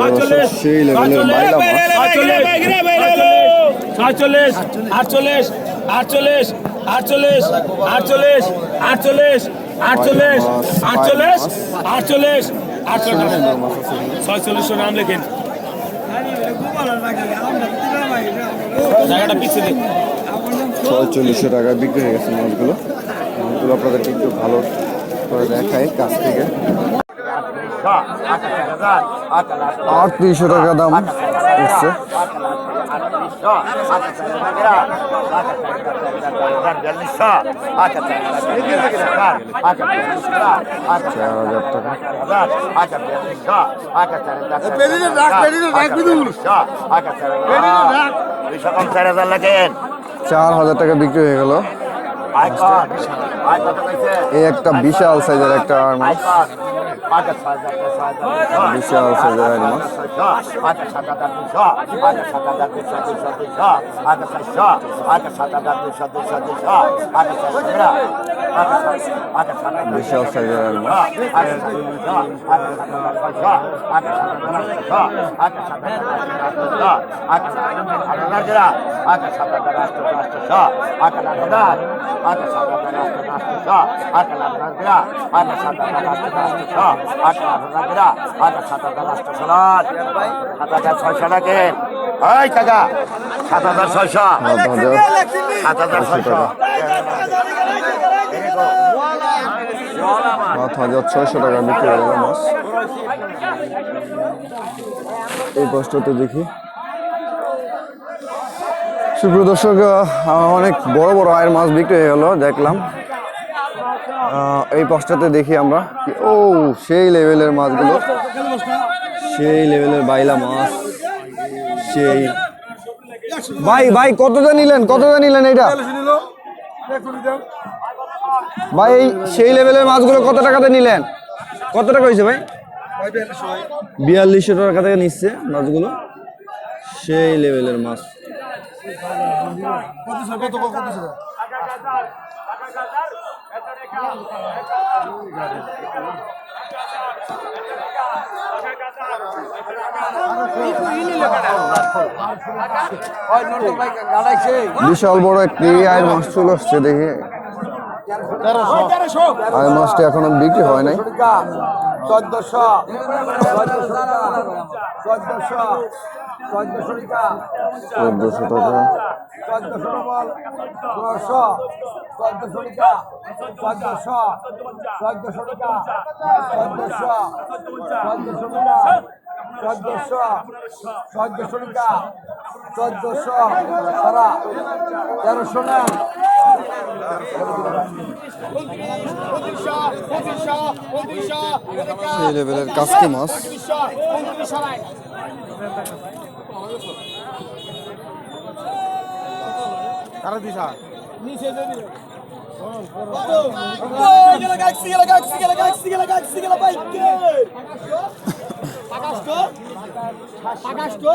দর্শক সেই লেভেলের বাইলা মাছ আটচল্লিশ আটচল্লিশ আটচল্লিশ আটচল্লিশ আটচল্লিশ আটচল্লিশ আটচল্লিশ আটচল্লিশ আটচল্লিশ ছয়চল্লিশশো নাম লেখেন জায়গাটা পিছিয়ে দিন ছয়চল্লিশশো টাকা বিক্রি হয়ে গেছে মাছগুলো মাছগুলো আপনাদেরকে একটু ভালো করে দেখাই কাছ থেকে আটত্রিশশো টাকা দাম উঠছে। চার হাজার টাকা। চার হাজার চার হাজার টাকা বিক্রি হয়ে গেল। এই একটা বিশাল সাইজের একটা আর মাছ বিশাল সাইজের আর মাছ বিশাল সাইজের আর মাছ আকাশ আকাশ রাষ্ট্র রাষ্ট্র আকাশ আকাশ রাষ্ট্র রাষ্ট্র টাকা বিক্রি মাছ এই কষ্টতে দেখি সুপ্রিয় দর্শক অনেক বড় বড় আয়ের মাছ বিক্রি হয়ে গেল দেখলাম এই পাঁচটাতে দেখি আমরা ও, সেই লেভেলের মাছগুলো। সেই লেভেলের বাইলা মাছ। সেই। ভাই ভাই, কতটা নিলেন? কতটা নিলেন এটা ভাই, এই সেই লেভেলের মাছগুলো কত টাকাতে নিলেন? কত টাকা হয়েছে ভাই? বিয়াল্লিশশো টাকা থেকে নিচ্ছে মাছগুলো। সেই লেভেলের মাছ। বিশাল বড় একটি আয়ের মাছ চলে আসছে দেখি। আয়ের মাছটা এখনও বিক্রি হয় নাই। চোদ্দশো। চোদ্দশো। চোদ্দশো টাকা। চোদ্দশো টাকা। চোদ্দশো ডবল। পনেরোশো চোদ্দশো টাকা। চোদ্দশো। চোদ্দশো টাকা। চোদ্দশো। চোদ্দশো টাকা। চোদ্দশো। চোদ্দশো টাকা। চোদ্দশো। সারা। তেরোশো না সেই লেভেলের কাজকে মাছ। তারা দিশা নিচে পাকাশ তো। পাকাশ তো।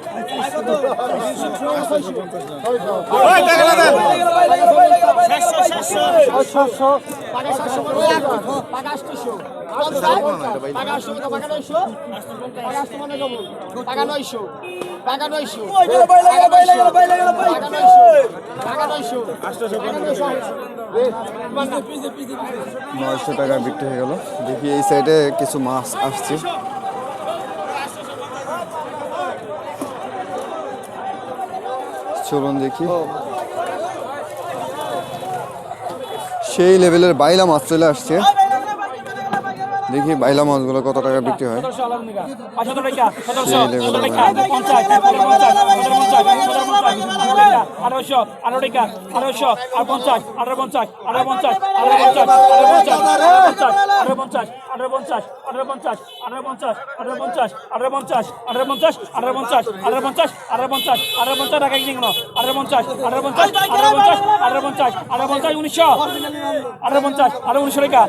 নয়শো টাকা বিক্রি হয়ে গেল। দেখি এই সাইডে কিছু মাছ আসছে। চলুন দেখি। সেই লেভেলের বাইলা মাছ চলে আসছে। দেখি বাইলা মাছগুলো কত টাকা বিক্রি হয়। সেই level আঠারোশো আঠারো টাকা আঠারোশো আঠারো পঞ্চাশ আঠারো পঞ্চাশ আঠারো পঞ্চাশ আঠারো পঞ্চাশ আঠারো পঞ্চাশ আঠারো পঞ্চাশ আঠারো পঞ্চাশ আঠারো পঞ্চাশ আঠারো পঞ্চাশ আঠারো পঞ্চাশ আঠারো পঞ্চাশ আঠারো পঞ্চাশ আঠারো পঞ্চাশ আঠারো পঞ্চাশ টাকা কিনে কেন আঠারো পঞ্চাশ আঠারো পঞ্চাশ আঠারো পঞ্চাশ আঠারো পঞ্চাশ আঠারো পঞ্চাশ উনিশশো আঠারো পঞ্চাশ আঠারো উনিশশো টাকা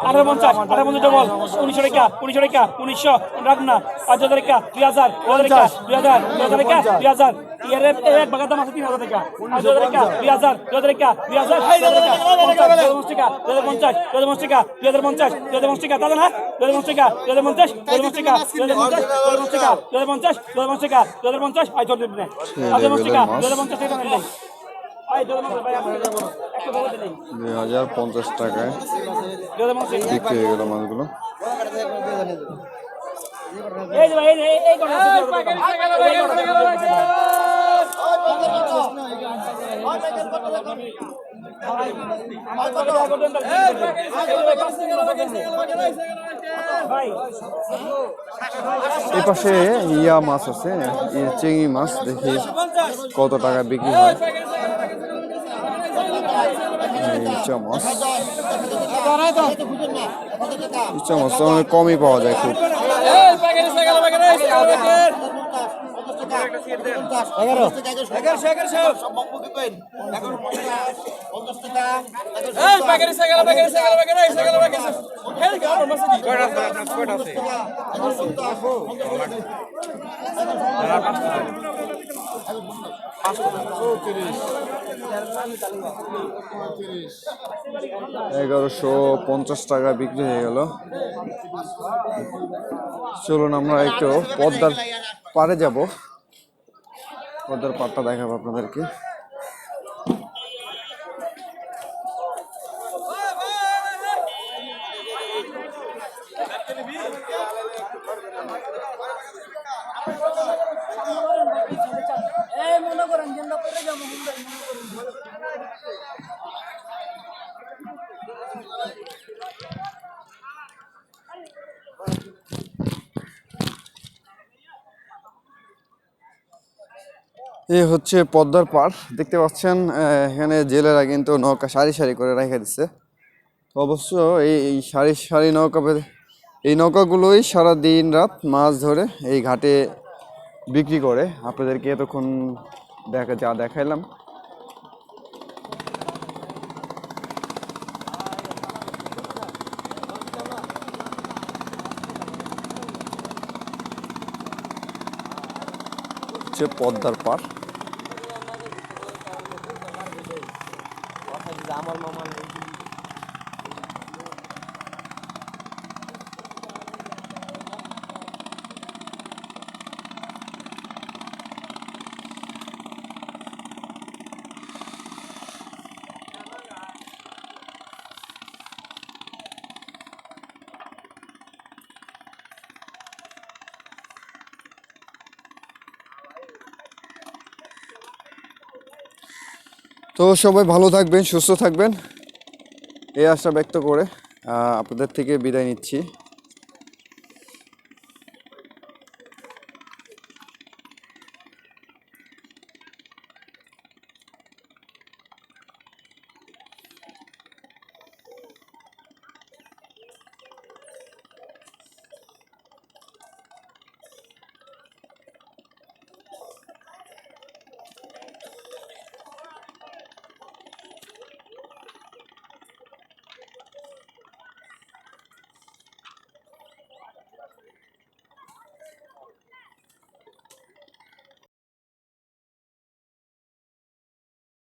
আঠারো পঞ্চাশ আঠারো পঞ্চাশ ডবল উনিশশো টাকা উনিশশো টাকা উনিশশো রাখ পাঁচ হাজার টাকা দুই হাজার দুই হাজার টাকা দুই হাজার দুই হাজার টাকা দুই হাজার এর এক বাগার দাম আছে তিন হাজার টাকা পাঁচ হাজার টাকা দুই হাজার দুই হাজার টাকা দুই হাজার পঞ্চাশ দুই হাজার টাকা দুই হাজার পঞ্চাশ দুই হাজার পঞ্চাশ দুই হাজার পঞ্চাশ দুই দাদা না দুই হাজার পঞ্চাশ টাকা দুই হাজার পঞ্চাশ দুই হাজার পঞ্চাশ টাকা দুই হাজার পঞ্চাশ দুই দুই হাজার পঞ্চাশ টাকা দুই হাজার পঞ্চাশ আই চল দিবেন দুই হাজার পঞ্চাশ টাকা দুই হাজার পঞ্চাশ টাকা নেই দুই হাজার পঞ্চাশ ভাই আমার একশো টাকা নেই দুই হাজার পঞ্চাশ টাকায় পঞ্চাশ বিক্রি হয়ে গেল মাছগুলো এ পাশে ইয়া মাছ আছে চিংড়ি মাছ দেখি কত টাকা বিক্রি হয়। মাছ। অনেক কমই পাওয়া যায় খুব। পাঁচশো এগারোশো পঞ্চাশ টাকা বিক্রি হয়ে গেল। চলুন আমরা একটু পদ্মার পারে যাব। পদ্মার পাড়টা দেখাবো আপনাদেরকে। এ হচ্ছে পদ্মার পাড়। দেখতে পাচ্ছেন এখানে জেলেরা কিন্তু নৌকা সারি সারি করে রেখে দিচ্ছে অবশ্য এই এই সারি সারি নৌকা এই নৌকাগুলোই সারা দিন রাত মাছ ধরে এই ঘাটে বিক্রি করে। আপনাদেরকে এতক্ষণ দেখা, যা দেখাইলাম। হচ্ছে পদ্মার পাড়। তো সবাই ভালো থাকবেন সুস্থ থাকবেন। এই আশা ব্যক্ত করে আপনাদের থেকে বিদায় নিচ্ছি।